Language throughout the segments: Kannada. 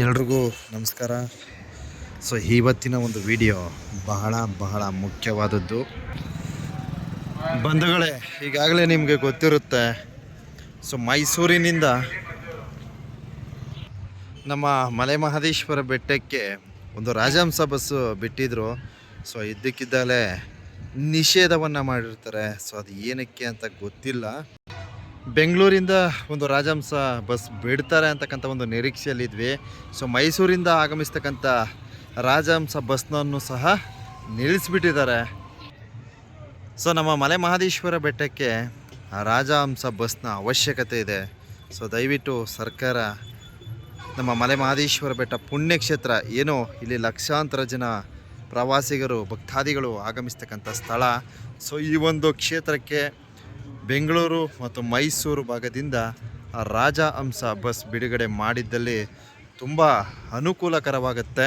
ಎಲ್ರಿಗೂ ನಮಸ್ಕಾರ. ಸೊ ಇವತ್ತಿನ ಒಂದು ವಿಡಿಯೋ ಬಹಳ ಬಹಳ ಮುಖ್ಯವಾದದ್ದು. ಬಂಧುಗಳೇ, ಈಗಾಗಲೇ ನಿಮಗೆ ಗೊತ್ತಿರುತ್ತೆ. ಸೊ ಮೈಸೂರಿನಿಂದ ನಮ್ಮ ಮಲೆ ಮಹದೇಶ್ವರ ಬೆಟ್ಟಕ್ಕೆ ಒಂದು ರಾಜಹಂಸ ಬಸ್ಸು ಬಿಟ್ಟಿದ್ರು. ಸೊ ಇದ್ದಕ್ಕಿದ್ದಾಗಲೇ ನಿಷೇಧವನ್ನು ಮಾಡಿರ್ತಾರೆ. ಸೊ ಅದು ಏನಕ್ಕೆ ಅಂತ ಗೊತ್ತಿಲ್ಲ. ಬೆಂಗಳೂರಿಂದ ಒಂದು ರಾಜಹಂಸ ಬಸ್ ಬಿಡ್ತಾರೆ ಅಂತಕ್ಕಂಥ ಒಂದು ನಿರೀಕ್ಷೆಯಲ್ಲಿದ್ವಿ ಸೊ ಮೈಸೂರಿಂದ ಆಗಮಿಸ್ತಕ್ಕಂಥ ರಾಜಹಂಸ ಬಸ್ನನ್ನು ಸಹ ನಿಲ್ಲಿಸ್ಬಿಟ್ಟಿದ್ದಾರೆ. ಸೊ ನಮ್ಮ ಮಲೆ ಮಹದೇಶ್ವರ ಬೆಟ್ಟಕ್ಕೆ ರಾಜಹಂಸ ಬಸ್ನ ಅವಶ್ಯಕತೆ ಇದೆ. ಸೊ ದಯವಿಟ್ಟು ಸರ್ಕಾರ ನಮ್ಮ ಮಲೆ ಮಹದೇಶ್ವರ ಬೆಟ್ಟ ಪುಣ್ಯಕ್ಷೇತ್ರ ಏನು ಇಲ್ಲಿ ಲಕ್ಷಾಂತರ ಜನ ಪ್ರವಾಸಿಗರು, ಭಕ್ತಾದಿಗಳು ಆಗಮಿಸ್ತಕ್ಕಂಥ ಸ್ಥಳ. ಸೊ ಈ ಒಂದು ಕ್ಷೇತ್ರಕ್ಕೆ ಬೆಂಗಳೂರು ಮತ್ತು ಮೈಸೂರು ಭಾಗದಿಂದ ಆ ರಾಜಹಂಸ ಬಸ್ ಬಿಡುಗಡೆ ಮಾಡಿದ್ದಲ್ಲಿ ತುಂಬ ಅನುಕೂಲಕರವಾಗುತ್ತೆ.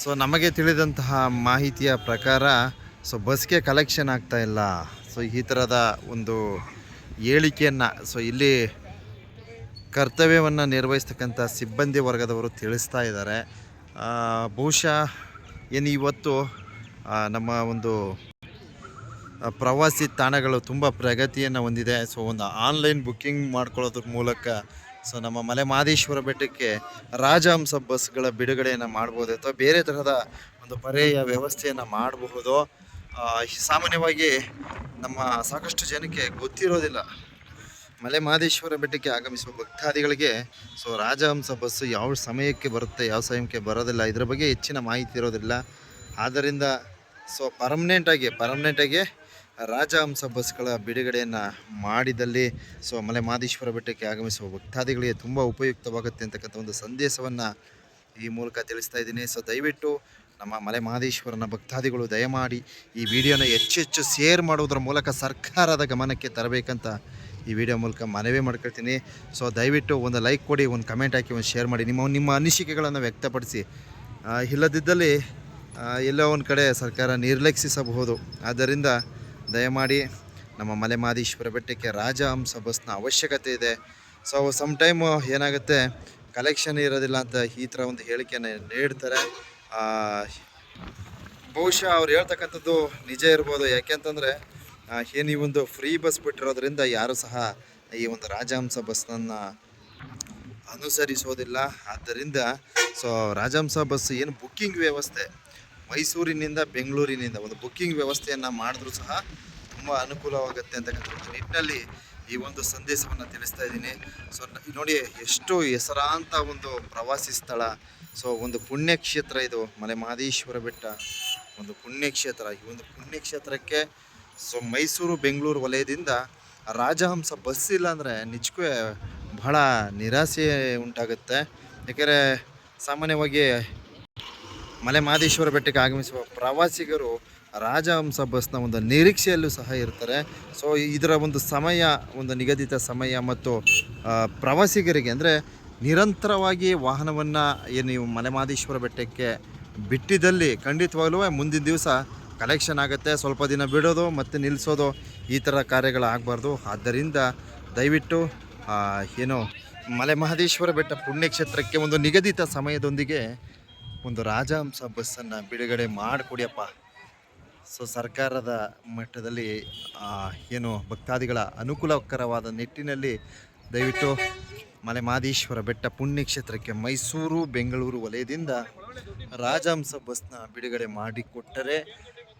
ಸೊ ನಮಗೆ ತಿಳಿದಂತಹ ಮಾಹಿತಿಯ ಪ್ರಕಾರ ಸೊ ಬಸ್ಗೆ ಕಲೆಕ್ಷನ್ ಆಗ್ತಾ ಇಲ್ಲ. ಸೊ ಈ ಥರದ ಒಂದು ಹೇಳಿಕೆಯನ್ನು ಸೊ ಇಲ್ಲಿ ಕರ್ತವ್ಯವನ್ನು ನಿರ್ವಹಿಸ್ತಕ್ಕಂಥ ಸಿಬ್ಬಂದಿ ವರ್ಗದವರು ತಿಳಿಸ್ತಾ ಇದ್ದಾರೆ. ಬಹುಶಃ ಏನು ಇವತ್ತು ನಮ್ಮ ಒಂದು ಪ್ರವಾಸಿ ತಾಣಗಳು ತುಂಬ ಪ್ರಗತಿಯನ್ನು ಹೊಂದಿದೆ. ಸೊ ಒಂದು ಆನ್ಲೈನ್ ಬುಕ್ಕಿಂಗ್ ಮಾಡ್ಕೊಳ್ಳೋದ್ರ ಮೂಲಕ ಸೊ ನಮ್ಮ ಮಲೆ ಮಹದೇಶ್ವರ ಬೆಟ್ಟಕ್ಕೆ ರಾಜಹಂಸ ಬಸ್ಗಳ ಬಿಡುಗಡೆಯನ್ನು ಮಾಡ್ಬೋದು ಅಥವಾ ಬೇರೆ ತರಹದ ಒಂದು ಪರ್ಯಾಯ ವ್ಯವಸ್ಥೆಯನ್ನು ಮಾಡಬಹುದು. ಸಾಮಾನ್ಯವಾಗಿ ನಮ್ಮ ಸಾಕಷ್ಟು ಜನಕ್ಕೆ ಗೊತ್ತಿರೋದಿಲ್ಲ. ಮಲೆ ಮಹದೇಶ್ವರ ಬೆಟ್ಟಕ್ಕೆ ಆಗಮಿಸುವ ಭಕ್ತಾದಿಗಳಿಗೆ ಸೊ ರಾಜಹಂಸ ಬಸ್ಸು ಯಾವ ಸಮಯಕ್ಕೆ ಬರುತ್ತೆ, ಯಾವ ಸಮಯಕ್ಕೆ ಬರೋದಿಲ್ಲ, ಇದರ ಬಗ್ಗೆ ಹೆಚ್ಚಿನ ಮಾಹಿತಿ ಇರೋದಿಲ್ಲ. ಆದ್ದರಿಂದ ಸೊ ಪರ್ಮನೆಂಟಾಗಿ ಪರ್ಮನೆಂಟಾಗಿ ರಾಜಹಂಸ ಬಸ್ಗಳ ಬಿಡುಗಡೆಯನ್ನು ಮಾಡಿದಲ್ಲಿ ಸೊ ಮಲೆ ಮಹದೇಶ್ವರ ಬೆಟ್ಟಕ್ಕೆ ಆಗಮಿಸುವ ಭಕ್ತಾದಿಗಳಿಗೆ ತುಂಬ ಉಪಯುಕ್ತವಾಗುತ್ತೆ ಅಂತಕ್ಕಂಥ ಒಂದು ಸಂದೇಶವನ್ನು ಈ ಮೂಲಕ ತಿಳಿಸ್ತಾ ಇದ್ದೀನಿ. ಸೊ ದಯವಿಟ್ಟು ನಮ್ಮ ಮಲೆ ಮಹದೇಶ್ವರನ ಭಕ್ತಾದಿಗಳು ದಯಮಾಡಿ ಈ ವಿಡಿಯೋನ ಹೆಚ್ಚು ಹೆಚ್ಚು ಶೇರ್ ಮಾಡೋದ್ರ ಮೂಲಕ ಸರ್ಕಾರದ ಗಮನಕ್ಕೆ ತರಬೇಕಂತ ಈ ವಿಡಿಯೋ ಮೂಲಕ ಮನವಿ ಮಾಡ್ಕೊಳ್ತೀನಿ. ಸೊ ದಯವಿಟ್ಟು ಒಂದು ಲೈಕ್ ಕೊಡಿ, ಒಂದು ಕಮೆಂಟ್ ಹಾಕಿ, ಒಂದು ಶೇರ್ ಮಾಡಿ. ನಿಮ್ಮ ನಿಮ್ಮ ಅನಿಸಿಕೆಗಳನ್ನು ವ್ಯಕ್ತಪಡಿಸಿ. ಇಲ್ಲದಿದ್ದಲ್ಲಿ ಎಲ್ಲೋ ಒಂದು ಕಡೆ ಸರ್ಕಾರ ನಿರ್ಲಕ್ಷಿಸಬಹುದು. ಆದ್ದರಿಂದ ದಯಮಾಡಿ ನಮ್ಮ ಮಲೆ ಬೆಟ್ಟಕ್ಕೆ ಬೆಟ್ಟಕ್ಕೆ ರಾಜಹಂಸ ಬಸ್ನ ಅವಶ್ಯಕತೆ ಇದೆ. ಸೊ ಸಮ್ ಟೈಮ್ ಏನಾಗುತ್ತೆ ಕಲೆಕ್ಷನ್ ಇರೋದಿಲ್ಲ ಅಂತ ಈ ಥರ ಒಂದು ಹೇಳಿಕೆಯನ್ನು ನೀಡ್ತಾರೆ. ಬಹುಶಃ ಅವ್ರು ಹೇಳ್ತಕ್ಕಂಥದ್ದು ನಿಜ ಇರ್ಬೋದು. ಯಾಕೆಂತಂದರೆ ಏನು ಈ ಒಂದು ಫ್ರೀ ಬಸ್ ಬಿಟ್ಟಿರೋದ್ರಿಂದ ಯಾರು ಸಹ ಈ ಒಂದು ರಾಜಹಂಸ ಬಸ್ನನ್ನು ಅನುಸರಿಸೋದಿಲ್ಲ. ಆದ್ದರಿಂದ ಸೊ ರಾಜಹಂಸ ಬಸ್ ಏನು ಬುಕ್ಕಿಂಗ್ ವ್ಯವಸ್ಥೆ ಮೈಸೂರಿನಿಂದ ಬೆಂಗಳೂರಿನಿಂದ ಒಂದು ಬುಕ್ಕಿಂಗ್ ವ್ಯವಸ್ಥೆಯನ್ನು ಮಾಡಿದ್ರೂ ಸಹ ತುಂಬ ಅನುಕೂಲವಾಗುತ್ತೆ ಅಂತಕ್ಕಂಥ ನಿಟ್ಟಿನಲ್ಲಿ ಈ ಒಂದು ಸಂದೇಶವನ್ನು ತಿಳಿಸ್ತಾ ಇದ್ದೀನಿ. ಸೊ ನೋಡಿ ಎಷ್ಟು ಹೆಸರಾಂತ ಒಂದು ಪ್ರವಾಸಿ ಸ್ಥಳ. ಸೊ ಒಂದು ಪುಣ್ಯಕ್ಷೇತ್ರ ಇದು. ಮಲೆ ಮಹದೇಶ್ವರ ಬೆಟ್ಟ. ಒಂದು ಪುಣ್ಯಕ್ಷೇತ್ರ. ಈ ಒಂದು ಪುಣ್ಯಕ್ಷೇತ್ರಕ್ಕೆ ಸೊ ಮೈಸೂರು, ಬೆಂಗಳೂರು ವಲಯದಿಂದ ರಾಜಹಂಸ ಬಸ್ ಇಲ್ಲ ಅಂದರೆ ನಿಜಕ್ಕೂ ಬಹಳ ನಿರಾಸೆ ಉಂಟಾಗುತ್ತೆ. ಯಾಕೆಂದರೆ ಸಾಮಾನ್ಯವಾಗಿ ಮಲೆ ಮಹದೇಶ್ವರ ಬೆಟ್ಟಕ್ಕೆ ಆಗಮಿಸುವ ಪ್ರವಾಸಿಗರು ರಾಜಹಂಸ ಬಸ್ನ ಒಂದು ನಿರೀಕ್ಷೆಯಲ್ಲೂ ಸಹ ಇರ್ತಾರೆ. ಸೊ ಇದರ ಒಂದು ಸಮಯ, ಒಂದು ನಿಗದಿತ ಸಮಯ ಮತ್ತು ಪ್ರವಾಸಿಗರಿಗೆ ಅಂದರೆ ನಿರಂತರವಾಗಿ ವಾಹನವನ್ನು ಏನು ನೀವು ಮಲೆ ಮಹದೇಶ್ವರ ಬೆಟ್ಟಕ್ಕೆ ಬಿಟ್ಟಿದ್ದಲ್ಲಿ ಖಂಡಿತವಾಗ್ಲೂ ಮುಂದಿನ ದಿವಸ ಕಲೆಕ್ಷನ್ ಆಗುತ್ತೆ. ಸ್ವಲ್ಪ ದಿನ ಬಿಡೋದು ಮತ್ತು ನಿಲ್ಲಿಸೋದು ಈ ಥರ ಕಾರ್ಯಗಳು ಆಗಬಾರ್ದು. ಆದ್ದರಿಂದ ದಯವಿಟ್ಟು ಏನು ಮಲೆ ಮಹದೇಶ್ವರ ಬೆಟ್ಟ ಪುಣ್ಯಕ್ಷೇತ್ರಕ್ಕೆ ಒಂದು ನಿಗದಿತ ಸಮಯದೊಂದಿಗೆ ಒಂದು ರಾಜಹಂಸ ಬಸ್ಸನ್ನು ಬಿಡುಗಡೆ ಮಾಡಿಕೊಡಿಯಪ್ಪ. ಸೊ, ಸರ್ಕಾರದ ಮಟ್ಟದಲ್ಲಿ ಏನು ಭಕ್ತಾದಿಗಳ ಅನುಕೂಲಕರವಾದ ನಿಟ್ಟಿನಲ್ಲಿ ದಯವಿಟ್ಟು ಮಲೆಮಾದೇಶ್ವರ ಬೆಟ್ಟ ಪುಣ್ಯಕ್ಷೇತ್ರಕ್ಕೆ ಮೈಸೂರು, ಬೆಂಗಳೂರು ವಲಯದಿಂದ ರಾಜಹಂಸ ಬಸ್ನ ಬಿಡುಗಡೆ ಮಾಡಿಕೊಟ್ಟರೆ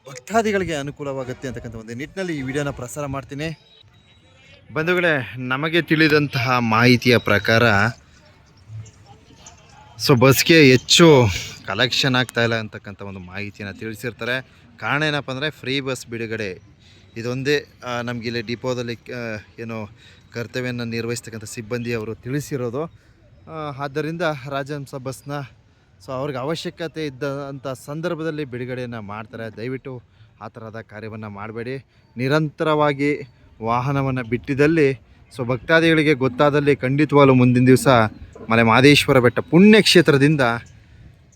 ಭಕ್ತಾದಿಗಳಿಗೆ ಅನುಕೂಲವಾಗುತ್ತೆ ಅಂತಕ್ಕಂಥ ಒಂದು ನಿಟ್ಟಿನಲ್ಲಿ ಈ ವಿಡಿಯೋನ ಪ್ರಸಾರ ಮಾಡ್ತೀನಿ. ಬಂಧುಗಳೇ, ನಮಗೆ ತಿಳಿದಂತಹ ಮಾಹಿತಿಯ ಪ್ರಕಾರ, ಸೊ, ಬಸ್ಗೆ ಹೆಚ್ಚು ಕಲೆಕ್ಷನ್ ಆಗ್ತಾಯಿಲ್ಲ ಅಂತಕ್ಕಂಥ ಒಂದು ಮಾಹಿತಿಯನ್ನು ತಿಳಿಸಿರ್ತಾರೆ. ಕಾರಣ ಏನಪ್ಪ ಅಂದರೆ ಫ್ರೀ ಬಸ್ ಬಿಡುಗಡೆ. ಇದೊಂದೇ ನಮಗೆ ಇಲ್ಲಿ ಡಿಪೋದಲ್ಲಿ ಏನು ಕರ್ತವ್ಯವನ್ನು ನಿರ್ವಹಿಸ್ತಕ್ಕಂಥ ಸಿಬ್ಬಂದಿ ಅವರು ತಿಳಿಸಿರೋದು. ಆದ್ದರಿಂದ ರಾಜಹಂಸ ಬಸ್ನ ಸೊ ಅವ್ರಿಗೆ ಅವಶ್ಯಕತೆ ಇದ್ದಂಥ ಸಂದರ್ಭದಲ್ಲಿ ಬಿಡುಗಡೆಯನ್ನು ಮಾಡ್ತಾರೆ. ದಯವಿಟ್ಟು ಆ ಥರದ ಕಾರ್ಯವನ್ನು ಮಾಡಬೇಡಿ. ನಿರಂತರವಾಗಿ ವಾಹನವನ್ನು ಬಿಟ್ಟಿದ್ದಲ್ಲಿ ಸೊ ಭಕ್ತಾದಿಗಳಿಗೆ ಗೊತ್ತಾದಲ್ಲಿ ಖಂಡಿತವಾಗಲೂ ಮುಂದಿನ ದಿವಸ ಮಲೆ ಮಹದೇಶ್ವರ ಬೆಟ್ಟ ಪುಣ್ಯಕ್ಷೇತ್ರದಿಂದ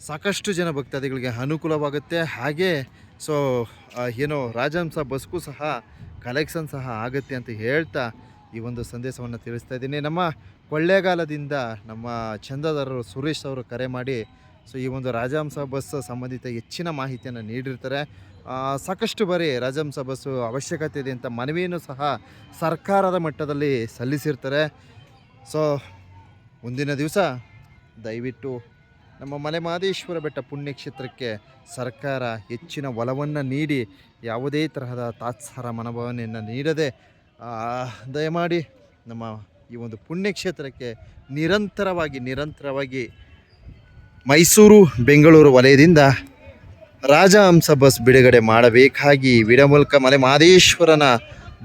ಸಾಕಷ್ಟು ಜನ ಭಕ್ತಾದಿಗಳಿಗೆ ಅನುಕೂಲವಾಗುತ್ತೆ. ಹಾಗೆ ಸೊ ಏನು ರಾಜಹಂಸ ಬಸ್ಗೂ ಸಹ ಕಲೆಕ್ಷನ್ ಸಹ ಆಗುತ್ತೆ ಅಂತ ಹೇಳ್ತಾ ಈ ಒಂದು ಸಂದೇಶವನ್ನು ತಿಳಿಸ್ತಾ ಇದ್ದೀನಿ. ನಮ್ಮ ಕೊಳ್ಳೇಗಾಲದಿಂದ ನಮ್ಮ ಚಂದದಾರರು ಸುರೇಶ್ ಅವರು ಕರೆ ಮಾಡಿ ಸೊ ಈ ಒಂದು ರಾಜಹಂಸ ಬಸ್ ಸಂಬಂಧಿತ ಹೆಚ್ಚಿನ ಮಾಹಿತಿಯನ್ನು ನೀಡಿರ್ತಾರೆ. ಸಾಕಷ್ಟು ಬಾರಿ ರಾಜಹಂಸ ಬಸ್ಸು ಅವಶ್ಯಕತೆ ಇದೆ ಅಂತ ಮನವಿಯನ್ನು ಸಹ ಸರ್ಕಾರದ ಮಟ್ಟದಲ್ಲಿ ಸಲ್ಲಿಸಿರ್ತಾರೆ. ಸೊ ಮುಂದಿನ ದಿವಸ ದಯವಿಟ್ಟು ನಮ್ಮ ಮಲೆ ಮಾದೇಶ್ವರ ಬೆಟ್ಟ ಪುಣ್ಯಕ್ಷೇತ್ರಕ್ಕೆ ಸರ್ಕಾರ ಹೆಚ್ಚಿನ ಒಲವನ್ನು ನೀಡಿ ಯಾವುದೇ ತರಹದ ತಾತ್ಸಾರ ಮನೋಭಾವನೆಯನ್ನು ನೀಡದೆ ದಯಮಾಡಿ ನಮ್ಮ ಈ ಒಂದು ಪುಣ್ಯಕ್ಷೇತ್ರಕ್ಕೆ ನಿರಂತರವಾಗಿ ನಿರಂತರವಾಗಿ ಮೈಸೂರು, ಬೆಂಗಳೂರು ವಲಯದಿಂದ ರಾಜಹಂಸ ಬಸ್ ಬಿಡುಗಡೆ ಮಾಡಬೇಕಾಗಿ ವಿಡಮೂಲ್ಕ ಮೂಲಕ ಮಲೆ ಮಹದೇಶ್ವರನ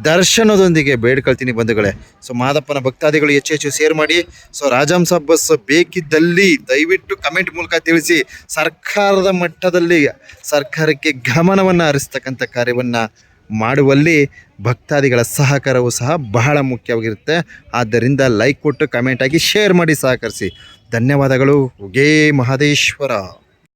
ದರ್ಶನದೊಂದಿಗೆ ಬೇಡ್ಕೊಳ್ತೀನಿ ಬಂಧುಗಳೇ. ಸೊ ಮಾದಪ್ಪನ ಭಕ್ತಾದಿಗಳು ಹೆಚ್ಚು ಹೆಚ್ಚು ಶೇರ್ ಮಾಡಿ. ಸೊ ರಾಜಹಂಸ ಬಸ್ ಬೇಕಿದ್ದಲ್ಲಿ ದಯವಿಟ್ಟು ಕಮೆಂಟ್ ಮೂಲಕ ತಿಳಿಸಿ. ಸರ್ಕಾರದ ಮಟ್ಟದಲ್ಲಿ ಸರ್ಕಾರಕ್ಕೆ ಗಮನವನ್ನು ಹರಿಸ್ತಕ್ಕಂಥ ಕಾರ್ಯವನ್ನು ಮಾಡುವಲ್ಲಿ ಭಕ್ತಾದಿಗಳ ಸಹಕಾರವು ಸಹ ಬಹಳ ಮುಖ್ಯವಾಗಿರುತ್ತೆ. ಆದ್ದರಿಂದ ಲೈಕ್ ಕೊಟ್ಟು ಕಮೆಂಟ್ ಆಗಿ ಶೇರ್ ಮಾಡಿ ಸಹಕರಿಸಿ. ಧನ್ಯವಾದಗಳು. ಉಗೇ ಮಹದೇಶ್ವರ.